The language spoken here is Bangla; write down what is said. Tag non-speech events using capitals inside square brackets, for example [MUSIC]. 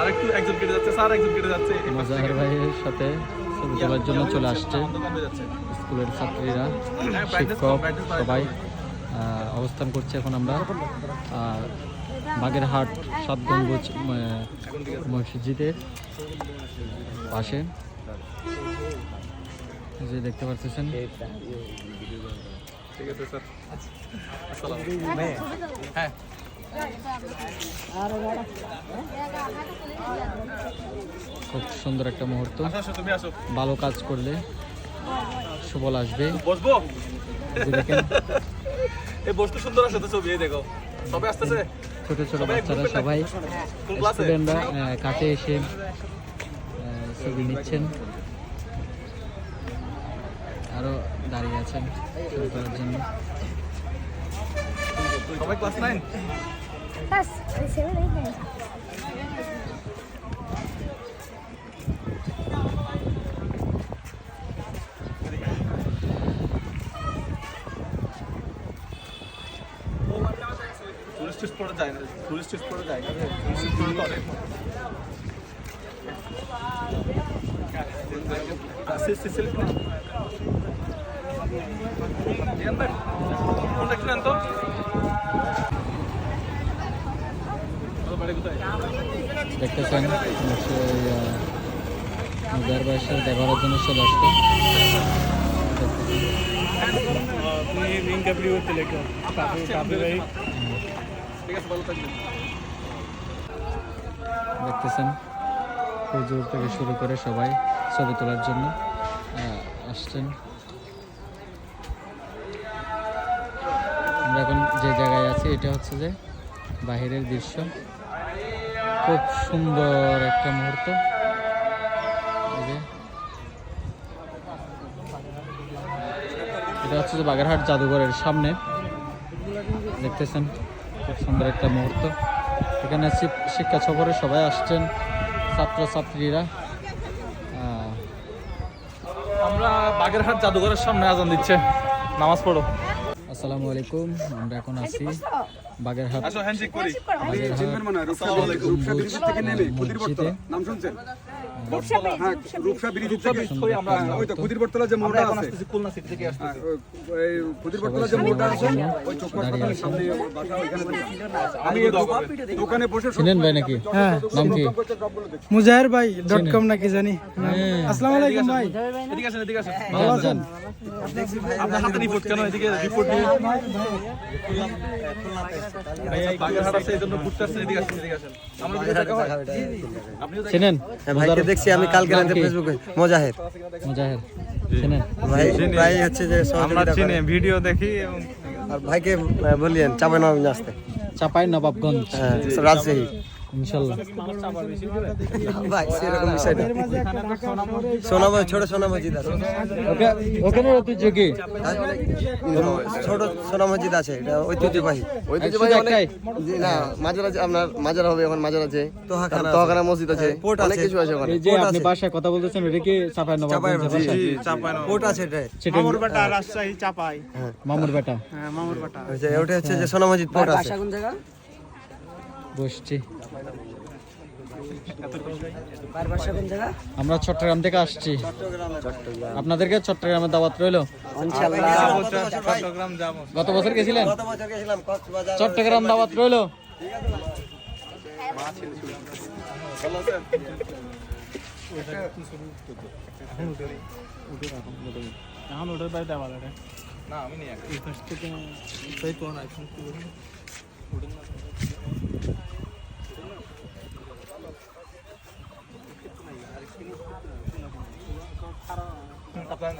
আরেকটু একজন কেটে যাচ্ছে স্যার একজন কেটে যাচ্ছে। মোজাহার ভাইয়ের সাথে ছবি তোলার জন্য চলে আসছে স্কুলের ছাত্রীরা হ্যাঁ, শিক্ষক সবাই আহ, অবস্থান করছে এখন আমরা। আর বাগেরহাট সাত গম্বুজ মসজিদের পাশে। যে দেখতে পাচ্ছেন ঠিক আছে স্যার। হ্যাঁ। খুব সুন্দর একটা মুহূর্ত। ভালো কাজ করলে সুবল আসবে। বসবো? এই বসতে সুন্দর আছে তো ছবি দেখো। সবে আসতেছে? ছোট ছোট বাচ্চারা সবাই। স্টুডেন্টরা কাছে এসে ছবি নিচ্ছেন। আরও দাঁড়িয়ে আছেন ছবি তোলার জন্য। সবাই class nine Paz, se bien. Just for a কাপড় কাপড় ভাই ঠিক আছে ভালো থাকবেন দেখতেছেন, হুজুর থেকে শুরু করে সবাই ছবি তোলার জন্য আসছেন। আমরা এখন যে জায়গায় আছি, এটা হচ্ছে যে বাহিরের দৃশ্য। খুব সুন্দর একটা মুহূর্ত। এটা হচ্ছে যে বাগেরহাট জাদুঘরের সামনে। দেখতেছেন খুব সুন্দর একটা মুহূর্ত। এখানে শিক- শিক্ষা সফরে সবাই আসছেন ছাত্রছাত্রীরা। আমরা বাগেরহাট জাদুঘরের সামনে আজান দিচ্ছে। নামাজ পড়ো। আসসালামু আলাইকুম আমরা এখন আছি বাগেরহাট। গম্বুজ মসজিদে হ্যাঁ রূপসা ব্রিজ। থেকে ওই আমরা ওই তো ক্ষুদিরবরতলা যে আমরা মোড়টা আছে। আসতেছি খুলনা সিটি থেকে হ্যাঁ, আসতেছি। ওই- ওই যে মোড়টা আছে ওই চোখ হাসপাতালের সামনে বাসা ওইখানে আমি দোকানে বসে সব- ভাই নাকি? হ্যাঁ নাম মুজাহির ভাই ডট কম নাকি জানি। আসসালামু আলাইকুম ভাই। এদিকে আসেন এদিকে আসেন। যান, যান। আপনার হাতে রিপোর্ট কেন? এদিকে রিপোর্ট নিয়ে বাগেরহাট আছে এই জন্য ঘুরতে আসছেন এদিকে আসেন এদিকে আসেন আমরা যদি দেখা হয় আপনিও দেখেন চিনেন? হ্যাঁ, ভাইকে দেখছি আমি কালকে নাম রাতে কি? ফেসবুকে মোজাহের। মুজাহের। চিনেন? ভাই প্রায় হচ্ছে যে সহযোগিতা করে। ভিডিও দেখি এবং আর ভাইকে আহ, বলিয়েন চাপাই নবাব আসতে। চাপাই নবাবগঞ্জ। হ্যাঁ রাজশাহী। ইনশাল্লাহ। [LAUGHS] ভাই সেরকম বিষয় না। সোনা মসজিদ ছোট সোনা মসজিদ আছে। ওকে ওখানে ঐতিহ্য কি? ছোট সোনা মসজিদ আছে এটা ঐতিহ্যবাহী। শুধু একটাই না মাজার আছে আপনার মাজার হবে এখন মাজার আছে তোহাখানা তোহাখানা মসজিদ আছে। পোর্ট অনেক আছে। কিছু আছে ওখানে। যে আপনি কথা বলতেছেন ওটা কি পোর্ট আছে এটা। সেটা বেটা রাজশাহী চাপাই। মামুর বেটা? হ্যাঁ মামুর বেটা। ওটা হচ্ছে যে সোনা মসজিদ পোর্ট আছে। বসছি। আমরা চট্টগ্রাম থেকে আসছি। আপনাদেরকে চট্টগ্রামের দাওয়াত রইল? গত বছর গেছিলেন? চট্টগ্রাম দাওয়াত রইল? এখন ওটার আপনার